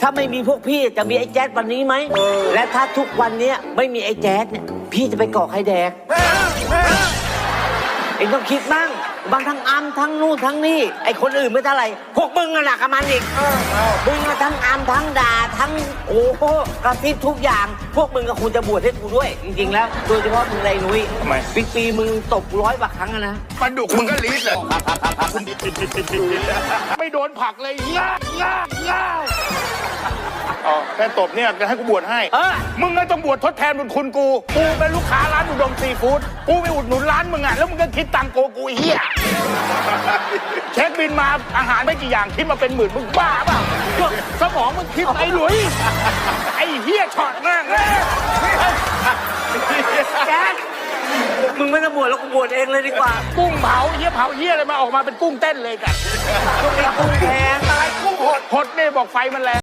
ถ้าไม่มีพวกพี่จะมีไอ้แจ๊ดวันนี้ไหม และถ้าทุกวันเนี้ยไม่มีไอ้แจ๊ดเนี่ยพี่จะไปก่อใครแดก เองต้องคิดบ้าง บางทั้งอัมทั้งนู่นทั้งนี่ไอ้คนอื่นไม่เท่าไหร่พวกมึงอะหนักกับมันอีกมึงอะทั้งอัมทั้งด่าทั้งโอ้โหกระซิบทุกอย่าง พวกมึงก็ควรจะบวชให้กูด้วย จริงๆแล้ว โดยเฉพาะมึงไรนุ้ยทำไม ปีปีๆมึงตบร้อยบาครั้งอะนะปลาดุกมึงก็ลีดเลยไม่โดนผลักเลยง่าง่าง่า อ๋อแค่ตบเนี่ยจะให้กูบวชให้ เออ มึงก็ต้องบวชทดแทนบุญคุณกู กูเป็นลูกค้าร้านอุดมซีฟู้ด กูไปอุดหนุนร้านมึงอะ แล้วมึงก็คิดตังค์โกกูไอ้เหี้ยเช็คบินมาอาหารไม่กี่อย่างคิดมาเป็นหมื่นมึงบ้าเปล่าสมองมึงคิดไอ้หลุย ไอ้เหี้ยช็อตมากเลยแจ๊ดมึงไม่ต้องบวชแล้วกูบวชเองเลยดีกว่ากุ้งเผาเหี้ยเผาเหี้ยอะไรมาออกมาเป็นกุ้งเต้นเลยกันช่วงนี้กุ้งแพงตายกุ้งหดหดเนี่ยบอกไฟมันแรง